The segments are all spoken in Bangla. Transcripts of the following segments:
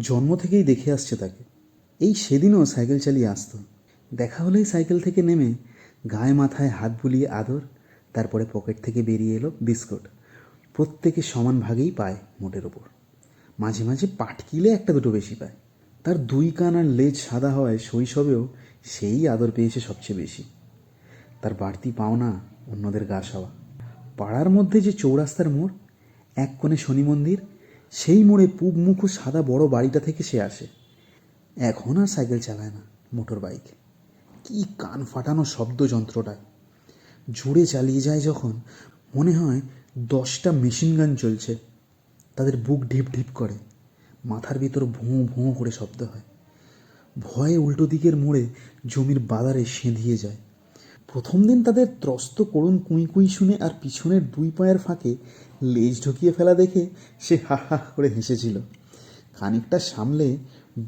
জন্ম থেকেই দেখে আসছে তাকে। এই সেদিনও সাইকেল চালিয়ে আসতো। দেখা হলেই সাইকেল থেকে নেমে গায়ে মাথায় হাত বুলিয়ে আদর, তারপরে পকেট থেকে বেরিয়ে এলো বিস্কুট। প্রত্যেকে সমান ভাগেই পায় মোটের ওপর। মাঝে মাঝে পাটকিলে একটা দুটো বেশি পায়। তার দুই কান আর লেজ সাদা হওয়ায় শৈশবেও সেই আদর পেয়েছে সবচেয়ে বেশি। তার বাড়তি পাওনা অন্যদের গা সওয়া। পাড়ার মধ্যে যে চৌরাস্তার মোড়, এক কোণে শনি মন্দির সেই মোড়ে পূব মুখ সাদা বড় বাড়িটা থেকে সে আসে। এখন আর সাইকেল চালায় না মোটর বাইক। কি কান ফাটানো শব্দ যন্ত্রটায়। জোরে চালিয়ে যায় যখন মনে হয় দশটা মেশিন গান চলছে। তাদের বুক ঢিপ ঢিপ করে। মাথার ভিতর ভোঁ ভোঁ করে শব্দ হয়। ভয়ে উল্টো দিকের মোড়ে জমির বাদারে সেঁধিয়ে যায়। প্রথম দিন তাদের ত্রস্ত করুণ কুঁই কুঁই শুনে আর পিছনের দুই পায়ের ফাঁকে লেজ ঢুকিয়ে ফেলা দেখে সে হা হা করে হেসেছিল। খানিকটা সামলে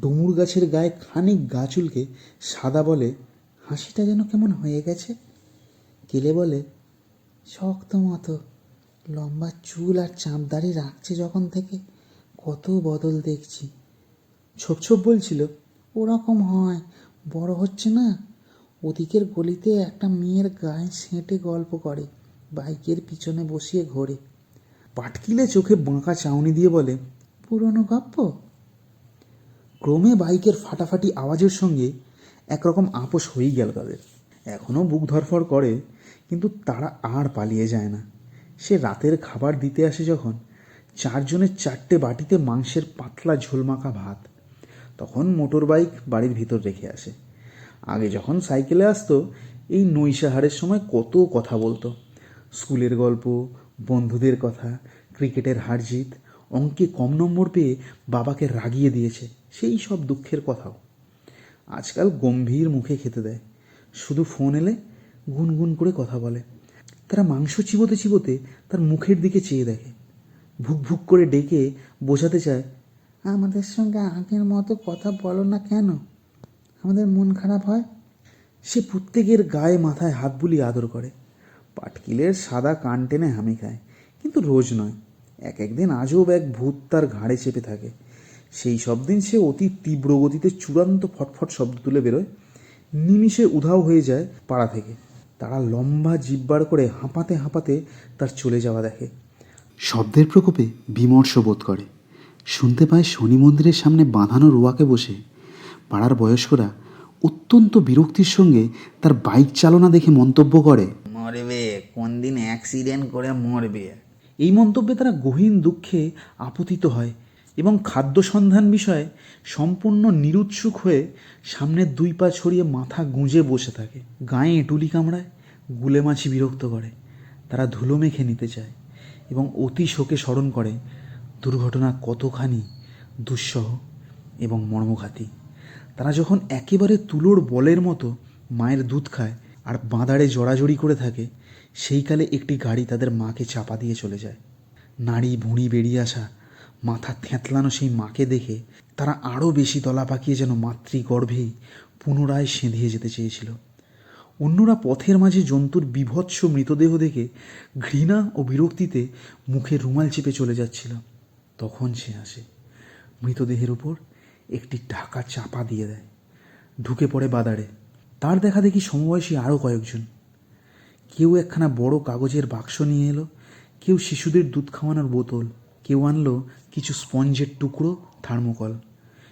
ডুমুর গাছের গায়ে খানিক গা চুলকে সাদা বলে, হাসিটা যেন কেমন হয়ে গেছে? কেলে বলে, শক্ত মতো, লম্বা চুল আর চাঁপদাড়ি রাখছে যখন থেকে, কত বদল দেখছি। ছোপ ছোপ বলছিল, ওরকম হয়, বড় হচ্ছে না? ওদিকের গলিতে একটা মেয়ের গায়ে সেঁটে গল্প করে, বাইকের পিছনে বসিয়ে ঘোরে। পাটকিলে চোখে বাঁকা চাউনি দিয়ে বলে, পুরনো গপ্প? ক্রমে বাইকের ফাটাফাটি আওয়াজের সঙ্গে একরকম আপোষ হয়েই গেল তাদের। এখনও বুক ধরফর করে, কিন্তু তারা আর পালিয়ে যায় না। সে রাতের খাবার দিতে আসে যখন চারজনের চারটে বাটিতে মাংসের পাতলা ঝোলমাখা ভাত। তখন মোটর বাইক বাড়ির ভিতর রেখে আসে। আগে যখন সাইকেলে আসতো, এই নৈশাহারের সময় কত কথা বলতো। স্কুলের গল্প, বন্ধুদের কথা, ক্রিকেটের হার জিত অঙ্কে কম নম্বর পেয়ে বাবাকে রাগিয়ে দিয়েছে, সেই সব দুঃখের কথাও। আজকাল গম্ভীর মুখে খেতে দেয়। শুধু ফোন এলে গুনগুন করে কথা বলে। তারা মাংস চিবোতে চিবোতে তার মুখের দিকে চেয়ে দেখে। ভুক ভুক করে ডেকে বোঝাতে চায়, আমাদের সঙ্গে আগের মতো কথা বলো না কেন? আমাদের মন খারাপ হয়? সে প্রত্যেকের গায়ে মাথায় হাত বুলিয়ে আদর করে। পাটকিলের সাদা কান টেনে হামি খায়। কিন্তু রোজ নয়। এক একদিন আজব এক ভূত তার ঘাড়ে চেপে থাকে। সেই সব দিন সে অতি তীব্র গতিতে চূড়ান্ত ফটফট শব্দ তুলে বেরোয়। নিমিষে উধাও হয়ে যায় পাড়া থেকে। তারা লম্বা জিব্বার করে হাঁপাতে হাঁপাতে তার চলে যাওয়া দেখে। শব্দের প্রকোপে বিমর্ষ বোধ করে। শুনতে পায় শনি মন্দিরের সামনে বাঁধানো রোয়াকে বসে পাড়ার বয়স্করা অত্যন্ত বিরক্তির সঙ্গে তার বাইক চালনা দেখে মন্তব্য করে। মরবে কোন দিন অ্যাক্সিডেন্ট করে মরবে। এই মন্তব্যে তারা গহীন দুঃখে আপতিত হয় এবং খাদ্য সন্ধান বিষয়ে সম্পূর্ণ নিরুৎসুক হয়ে সামনের দুই পা ছড়িয়ে মাথা গুঁজে বসে থাকে। গায়ে এঁটুলি কামড়ায় গুলে মাছি বিরক্ত করে। তারা ধুলো মেখে নিতে চায় এবং অতি শোকে স্মরণ করে দুর্ঘটনা কতখানি দুঃসহ এবং মর্মঘাতী। তারা যখন একেবারে তুলোর বলের মতো মায়ের দুধ খায় আর বাঁদাড়ে জড়াজড়ি করে থাকে সেইকালে একটি গাড়ি তাদের মাকে চাপা দিয়ে চলে যায়। নাড়ি ভুঁড়ি বেরিয়ে আসা, মাথা থ্যাঁতলানো সেই মাকে দেখে তারা আরও বেশি দলা পাকিয়ে যেন মাতৃগর্ভেই পুনরায় সেঁধিয়ে যেতে চেয়েছিল। অন্যরা পথের মাঝে জন্তুর বিভৎস মৃতদেহ দেখে ঘৃণা ও বিরক্তিতে মুখে রুমাল চেপে চলে যাচ্ছিল। তখন সে আসে। মৃতদেহের উপর একটি ঢাকা চাপা দিয়ে দেয়। ঢুকে পড়ে বাদারে। তার দেখা দেখি সমবয়সী আরও কয়েকজন। কেউ একখানা বড় কাগজের বাক্স নিয়ে এলো, কেউ শিশুদের দুধ খাওয়ানোর বোতল, কেউ আনলো কিছু স্পঞ্জের টুকরো, থার্মোকল।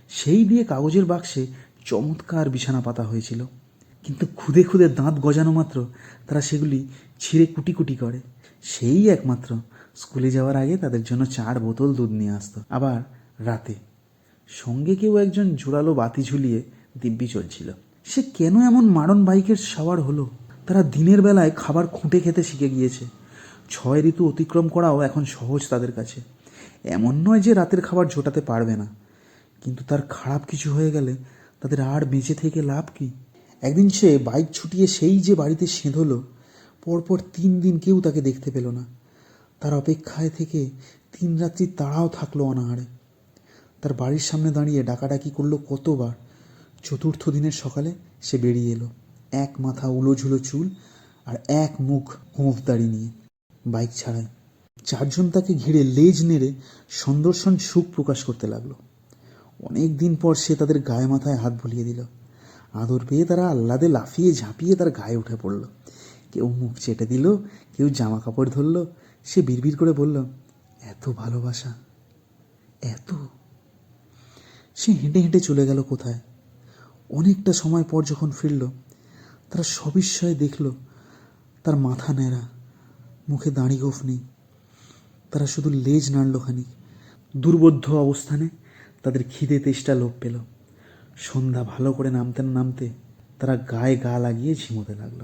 সেই দিয়ে কাগজের বাক্সে চমৎকার বিছানা পাতা হয়েছিল। কিন্তু খুদে খুদে দাঁত গজানো মাত্র, তারা সেগুলি ছিঁড়ে কুটি কুটি করে। সেই একমাত্র স্কুলে যাওয়ার আগে তাদের জন্য চার বোতল দুধ নিয়ে আসতো, আবার রাতে। সঙ্গে কেউ একজন জোরালো বাতি ঝুলিয়ে দিব্যি চলছিল। সে কেন এমন মারণ বাইকের সাওয়ার হলো? তারা দিনের বেলায় খাবার খুঁটে খেতে শিখে গিয়েছে। ছয় ঋতু অতিক্রম করাও এখন সহজ তাদের কাছে। এমন নয় যে রাতের খাবার জোটাতে পারবে না। কিন্তু তার খারাপ কিছু হয়ে গেলে তাদের আর বেঁচে থেকে লাভ কি? একদিন সে বাইক ছুটিয়ে সেই যে বাড়িতে সেঁধলো, পরপর তিন দিন কেউ তাকে দেখতে পেল না। তার অপেক্ষায় থেকে তিন রাত্রি তাড়াও থাকল অনাহারে। তার বাড়ির সামনে দাঁড়িয়ে ডাকাডাকি করল কতবার। চতুর্থ দিনের সকালে সে বেরিয়ে এলো। এক মাথা উলোঝুলো চুল আর এক মুখ হোঁফদাড়ি নিয়ে বাইক ছাড়ায় চারজন তাকে ঘিরে লেজ নেড়ে সন্দর্শন সুখ প্রকাশ করতে লাগল। অনেক দিন পর সে তাদের গায়ে মাথায় হাত বুলিয়ে দিল। আদর পেয়ে তারা আহ্লাদে লাফিয়ে ঝাঁপিয়ে তার গায়ে উঠে পড়ল। কেউ মুখ চেটে দিল, কেউ জামা কাপড় ধরল। সে বিড়বিড় করে বলল, এত ভালোবাসা, এত সে হেঁটে হেঁটে চলে গেল কোথায়? অনেকটা সময় পর যখন ফিরল, তারা সবিস্ময়ে দেখল, তার মাথা ন্যাড়া, মুখে দাঁড়ি গোফ নেই তারা শুধু লেজ নাড়ল খানিক। দুর্বোধ্য অবস্থানে তাদের খিদে তেষ্টা লোপ পেল। সন্ধ্যা ভালো করে নামতে নামতে তারা গায়ে গা লাগিয়ে ঝিমোতে লাগল।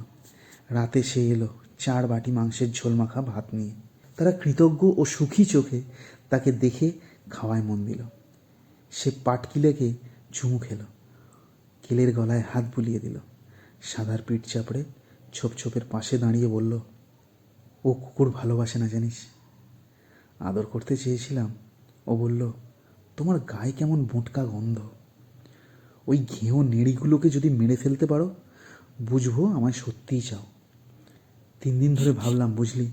রাতে সে এলো চার বাটি মাংসের ঝোল মাখা ভাত নিয়ে। তারা কৃতজ্ঞ ও সুখী চোখে তাকে দেখে খাওয়ায় মন দিল। সে পাটকিলেকে চুমু খেলো। কেলের গলায় হাত বুলিয়ে দিল। সাদার পিঠ চাপড়ে ছোপ ছোপের পাশে দাঁড়িয়ে বলল, ও কুকুর ভালোবাসে না জানিস? আদর করতে চেয়েছিলাম। ও বলল, তোমার গায়ে কেমন বোটকা গন্ধ। ওই ঘেঁয়ো নেড়িগুলোকে যদি মেরে ফেলতে পারো, বুঝব আমায় সত্যিই চাও। তিন দিন ধরে ভাবলাম, বুঝলি,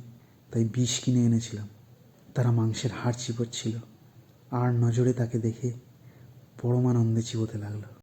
তাই বিষ কিনে এনেছিলাম। তারা মাংসের হাড় চিবোচ্ছিল আর নজরে তাকে দেখে পরমানন্দে চিবোতে লাগল।